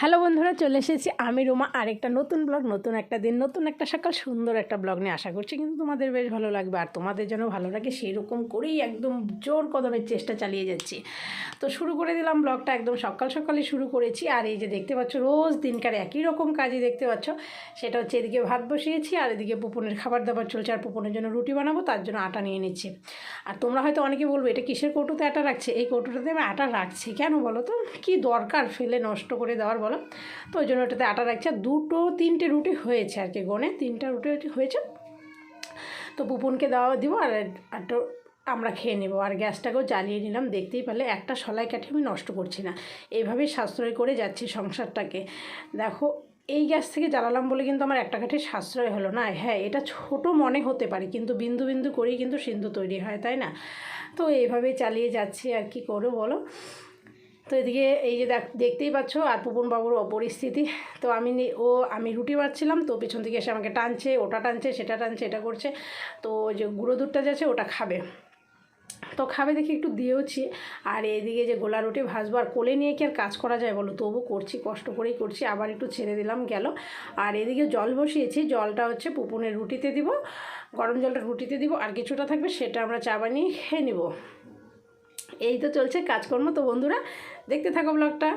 Hello বন্ধুরা, চলে এসেছি আমি রোমা। আরেকটা নতুন ব্লগ, নতুন একটা দিন, নতুন একটা সকাল, সুন্দর একটা ব্লগ নিয়ে আশা করছি কিন্তু তোমাদের বেশ ভালো লাগবে আর তোমাদের যেন ভালো লাগে সেই রকম করেই একদম জোর কদমের চেষ্টা চালিয়ে যাচ্ছি। তো শুরু করে দিলাম ব্লগটা, একদম সকাল সকালে শুরু করেছি আর এই যে দেখতে পাচ্ছ, রোজ দিনকার একই রকম কাজই দেখতে পাচ্ছ। সেটা হচ্ছে এদিকে ভাত বসিয়েছি আর এদিকে পুপনের খাবার দাবার চলছে আর পুপনের জন্য রুটি বানাবো, তার জন্য আটা নিয়ে নিচ্ছি। আর তোমরা হয়তো অনেকে বলবে, এটা কিসের কৌটোতে আটা রাখছে? এই কৌটোটাতে আমি আটা রাখছি। কেন বলো তো? কী দরকার ফেলে নষ্ট করে দেওয়ার বলো? তো ওই জন্য ওটাতে আটা রাখছে। দুটো, তিনটে রুটি হয়েছে আর কি গনে। তিনটা রুটি হয়েছে। তো পুপনকে দেওয়া দিব আর একটা আমরা খেয়ে নেব। আর গ্যাসটাকেও জ্বালিয়ে নিলাম। দেখতেই পারলে একটা সলাই কাঠি আমি নষ্ট করছি না। এইভাবেই সাশ্রয় করে যাচ্ছি সংসারটাকে। দেখো, এই গ্যাস থেকে জ্বালালাম বলে কিন্তু আমার একটা কাঠি সাশ্রয় হলো না। হ্যাঁ এটা ছোট মনে হতে পারে। কিন্তু বিন্দু বিন্দু করেই কিন্তু সিন্ধু তৈরি হয়, তাই না? তো এইভাবেই চালিয়ে যাচ্ছি আর কি করো বলো? তো এদিকে এই যে দেখ, দেখতেই পাচ্ছ আর পুপন বাবুর পরিস্থিতি তো আমি ও, আমি রুটি বাড়ছিলাম, তো পেছন থেকে এসে আমাকে টানছে, ওটা টানছে, সেটা টানছে, এটা করছে। তো যে গুঁড়ো দুধটা যাচ্ছে ওটা খাবে। তো খাবে দেখি, একটু দিয়েওছি। আর এদিকে যে গোলা রুটি ভাজবো আর কোলে নিয়ে কি আর কাজ করা যায় বলো? তবু করছি, কষ্ট করেই করছি, আবার একটু ছেড়ে দিলাম, গেল। আর এদিকে জল বসিয়েছি, জলটা হচ্ছে পুপুনের রুটিতে দিব, গরম জলটা রুটিতে দিব, আর কিছুটা থাকবে সেটা আমরা চা বানিয়ে খেয়ে নেব। এই তো চলছে কাজকর্ম। তো বন্ধুরা দেখতে থাকো ব্লগটা।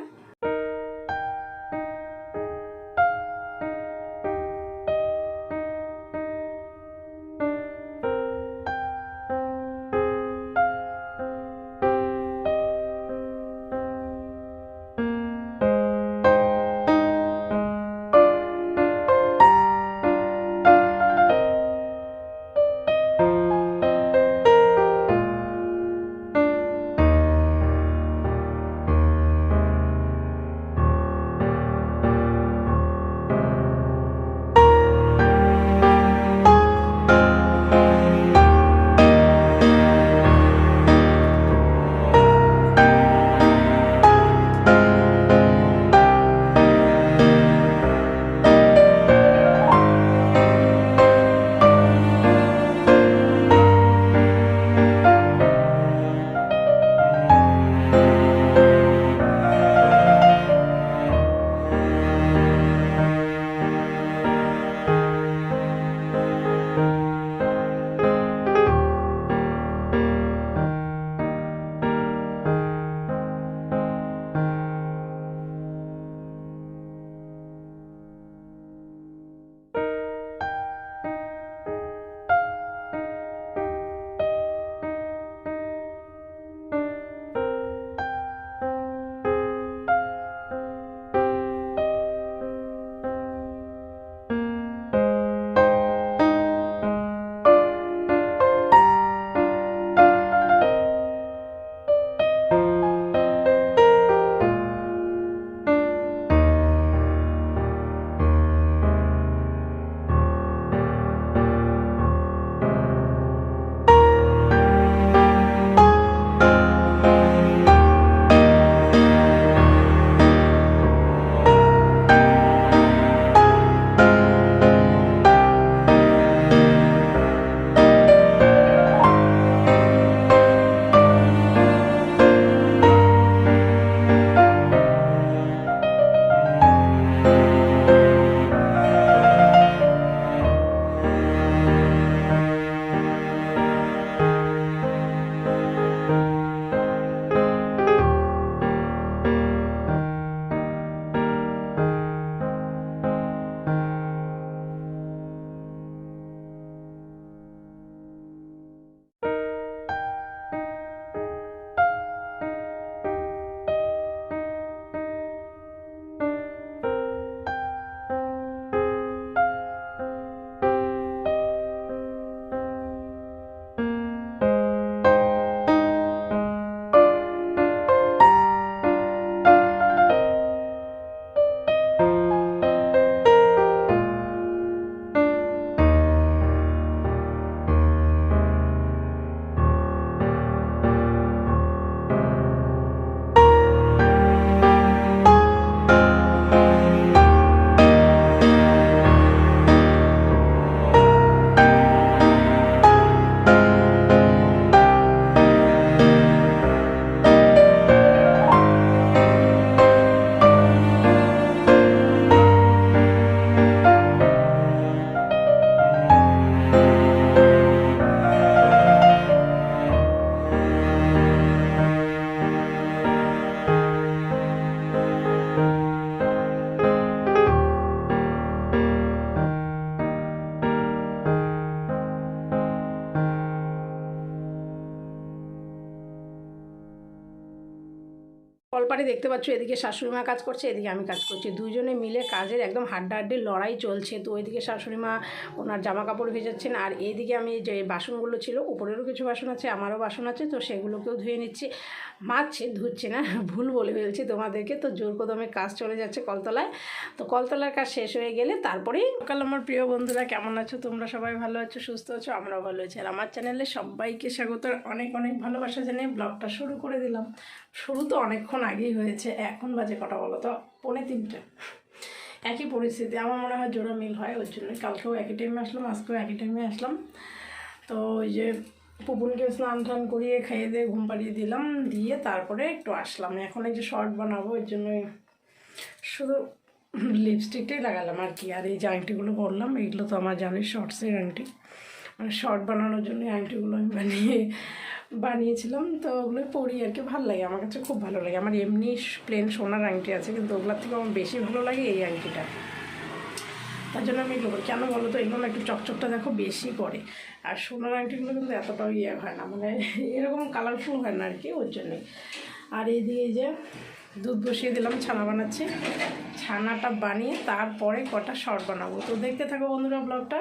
বাড়ি দেখতে পাচ্ছ, এদিকে শাশুড়ি মা কাজ করছে, এদিকে আমি কাজ করছি। দুজনে মিলে কাজের একদম হাড্ডাহাড্ডি লড়াই চলছে। তো ওইদিকে শাশুড়ি মা ওনার জামা কাপড় ভেজাচ্ছেন, আর এইদিকে আমি যে বাসনগুলো ছিল, উপরেরও কিছু বাসন আছে, আমারও বাসন আছে, তো সেগুলোকেও ধুয়ে নিচ্ছি। মারছে ধুচ্ছে না, ভুল বলে ফেলছি তোমাদেরকে, তো জোর কদমে কাজ চলে যাচ্ছে কলতলায়। তো কলতলার কাজ শেষ হয়ে গেলে তারপরেই সকাল। আমার প্রিয় বন্ধুরা, কেমন আছো? তোমরা সবাই ভালো আছো, সুস্থ আছো? আমরাও ভালো আছি। আর আমার চ্যানেলে সবাইকে স্বাগত অনেক অনেক ভালোবাসা জানিয়ে ব্লগটা শুরু করে দিলাম। শুরু তো অনেকক্ষণ আগেই হয়েছে, এখন বাজে কটা বলো তো? পৌনে তিনটে। একই পরিস্থিতি, আমার মনে হয় জোড়া মিল হয় ওর জন্য কালকেও একই টাইমে আসলাম, আজকেও একই টাইমে আসলাম। তো ওই যে পুপুনকে স্নান টান করিয়ে খাইয়ে দিয়ে ঘুম পাড়িয়ে দিলাম, দিয়ে তারপরে একটু আসলাম। এখন এই যে শর্ট বানাবো এর জন্যই শুধু লিপস্টিকটাই লাগালাম আর কি, আর এই যে আংটিগুলো করলাম এগুলো তো আমার জানি শর্টসের আংটি। মানে শর্ট বানানোর জন্য আংটিগুলো আমি বানিয়ে বানিয়েছিলাম, তো ওগুলো পরি আর কি, ভালো লাগে, আমার কাছে খুব ভালো লাগে। আমার এমনি প্লেন সোনার আংটি আছে, কিন্তু ওগুলোর থেকে আমার বেশি ভালো লাগে এই আংটিটা। তার জন্য আমি এগুলো কেন বলো তো, এগুলো একটু চকচকটা দেখো বেশি করে আর সোনার আংটিগুলো কিন্তু এতটাও ইয়ে হয় না মানে এরকম কালারফুল হয় না আর কি, ওর জন্যে। আর এইদিকে এই যে দুধ বসিয়ে দিলাম, ছানা বানাচ্ছি। ছানাটা বানিয়ে তারপরে কটা শর্ট বানাবো। তো দেখতে থাকো বন্ধুরা ব্লগটা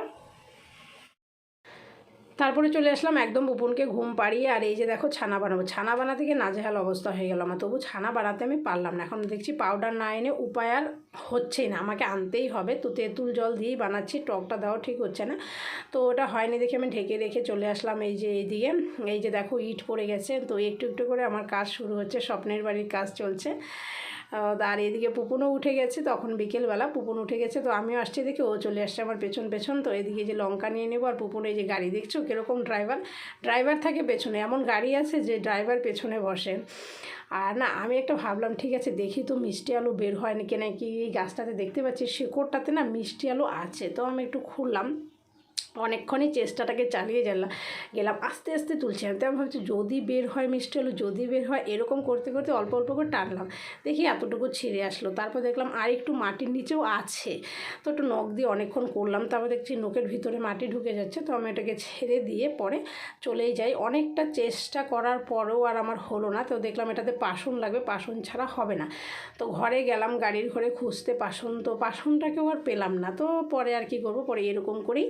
তারপরে চলে আসলাম একদম বুপুনকে ঘুম পাড়িয়ে, আর এই যে দেখো ছানা বানাবো। ছানা বানাতে গিয়ে নাজেহাল অবস্থা হয়ে গেল আমার। তবু ছানা বানাতে আমি পারলাম না। এখন দেখছি পাউডার না এনে উপায় আর হচ্ছেই না। আমাকে আনতেই হবে। তো তেঁতুল জল দিয়েই বানাচ্ছি। টকটা দেওয়া ঠিক হচ্ছে না। তো ওটা হয়নি দেখে আমি ঢেকে রেখে চলে আসলাম এই যে এইদিকে এই যে দেখো ইট পড়ে গেছে। তো একটু একটু করে আমার কাজ শুরু হচ্ছে। স্বপ্নের বাড়ির কাজ চলছে। আর এদিকে পুপুনও উঠে গেছে, তখন বিকেলবেলা পুপুন উঠে গেছে, তো আমিও আসছি দেখে ও চলে আসছে আমার পেছন পেছন, তো এদিকে যে লঙ্কা নিয়ে নেব আর পুপুন এই যে গাড়ি দেখছ, কীরকম ড্রাইভার ড্রাইভার থাকে পেছনে, এমন গাড়ি আছে যে ড্রাইভার পেছনে বসে। আর না, আমি একটা ভাবলাম, ঠিক আছে, দেখি তো মিষ্টি আলু বের হয় নাকি নাকি এই গাছটাতে দেখতে পাচ্ছি, শেকড়টাতে না মিষ্টি আলু আছে, তো আমি একটু খুললাম। অনেকক্ষণই চেষ্টাটাকে চালিয়ে গেলাম গেলাম। আস্তে আস্তে তুলছি আমি। তো আমি ভাবছি, যদি বের হয় মিষ্টি হলো যদি বের হয় এরকম করতে করতে অল্প অল্প করে টানলাম। দেখি এতটুকু ছিঁড়ে আসলো। তারপর দেখলাম আর একটু মাটির নিচেও আছে। তো একটু নখ দিয়ে অনেকক্ষণ করলাম। তারপর দেখছি নখের ভিতরে মাটি ঢুকে যাচ্ছে। তো আমি এটাকে ছেড়ে দিয়ে পরে চলেই যাই। অনেকটা চেষ্টা করার পরেও আর আমার হলো না। তো দেখলাম এটাতে পাসন লাগবে। পাসন ছাড়া হবে না। তো ঘরে গেলাম, গাড়ির ঘরে খুঁজতে পাসন তো পাসনটাকেও আর পেলাম না। তো পরে আর কি করব? পরে এরকম করেই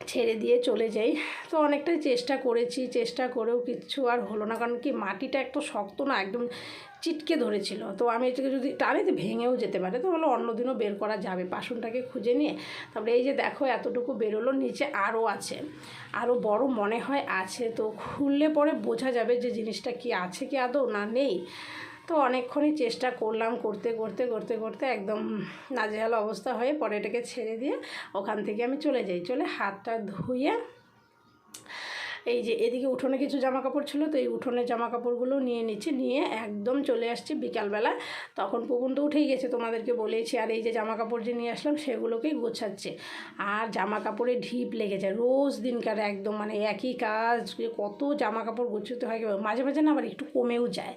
ছেড়ে দিয়ে চলে যাই। তো অনেকটাই চেষ্টা করেছি, চেষ্টা করেও কিচ্ছু আর হলো না। কারণ কি, মাটিটা একটু শক্ত না, একদম চিটকে ধরেছিল। তো আমি এটাকে যদি টানে তো ভেঙেও যেতে পারে, তো বলো অন্যদিনও বের করা যাবে। পাশুনটাকে খুঁজে নিয়ে, তারপরে এই যে দেখো, এতটুকু বেরোলো, নিচে আরও আছে। আরও বড় মনে হয় আছে। তো খুললে পরে বোঝা যাবে যে জিনিসটা কি আছে কি আদৌ না নেই। তো অনেকক্ষণই চেষ্টা করলাম করতে করতে করতে করতে একদম নাজেহাল অবস্থা হয়ে পরে এটাকে ছেড়ে দিয়ে ওখান থেকে আমি চলে যাই। চলে হাতটা ধুয়ে এই যে এদিকে উঠোনে কিছু জামা কাপড় ছিল তো এই উঠোনের জামা কাপড়গুলো নিয়ে নিচ্ছি, নিয়ে একদম চলে আসছি বিকালবেলা। তখন পুকুন তো উঠেই গেছে, তোমাদেরকে বলেছি আর এই যে জামা কাপড় যে নিয়ে আসলাম সেগুলোকেই গোছাচ্ছে। আর জামা কাপড়ে ঢিপ লেগে যায় রোজ দিনকার একদম মানে একই কাজ, কত জামা কাপড় গোছাতে হয়, মাঝে মাঝে না আবার একটু কমেও যায়।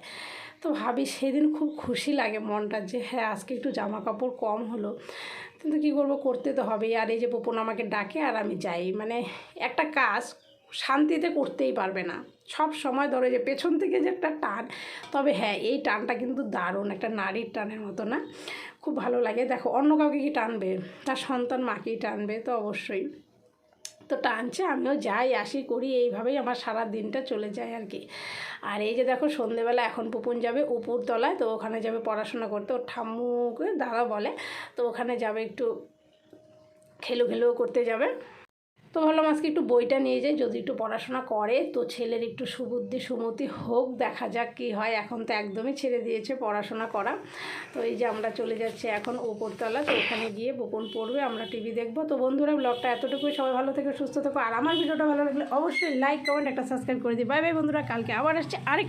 তো ভাবি সেদিন খুব খুশি লাগে মনটা যে হ্যাঁ আজকে একটু জামা কাপড় কম হলো। কিন্তু কী করব, করতে তো হবে আর এই যে পোপন আমাকে ডাকে আর আমি যাই। মানে একটা কাজ শান্তিতে করতেই পারবে না। সব সময় ধরে যে পেছন থেকে যে একটা টান, তবে হ্যাঁ এই টানটা কিন্তু দারুণ। একটা নারীর টানের মতো না? খুব ভালো লাগে। দেখো, অন্য কাউকে কি টানবে? তার সন্তান মাকেই টানবে, তো অবশ্যই। তো টানছে, আমিও যাই, আসি, করি, এইভাবেই আমার সারা দিনটা চলে যায় আর কি। আর এই যে দেখো, সন্ধেবেলা এখন পুপুন যাবে উপর তলায় তো ওখানে যাবে পড়াশোনা করতে। ওর ঠাম্মুকে দাদা বলে, তো ওখানে যাবে একটু খেলো খেলো করতে যাবে। তো ভাবলাম আজকে একটু বইটা নিয়ে যাই, যদি একটু পড়াশোনা করে, তো ছেলের একটু সুবুদ্ধি সুমতি হোক, দেখা যাক কী হয়। এখন তো একদমই ছেড়ে দিয়েছে পড়াশোনা করা। তো এই যে আমরা চলে যাচ্ছি এখন ওপরতলা তো ওখানে গিয়ে বকুন পড়বে, আমরা টিভি দেখব। তো বন্ধুরা, ব্লগটা এতটুকুই। সবাই ভালো থেকে, সুস্থ থাকো। আর আমার ভিডিওটা ভালো লাগলে অবশ্যই লাইক কমেন্ট একটা সাবস্ক্রাইব করে দিই বাই বাই বন্ধুরা, কালকে আবার আসছে। আরেক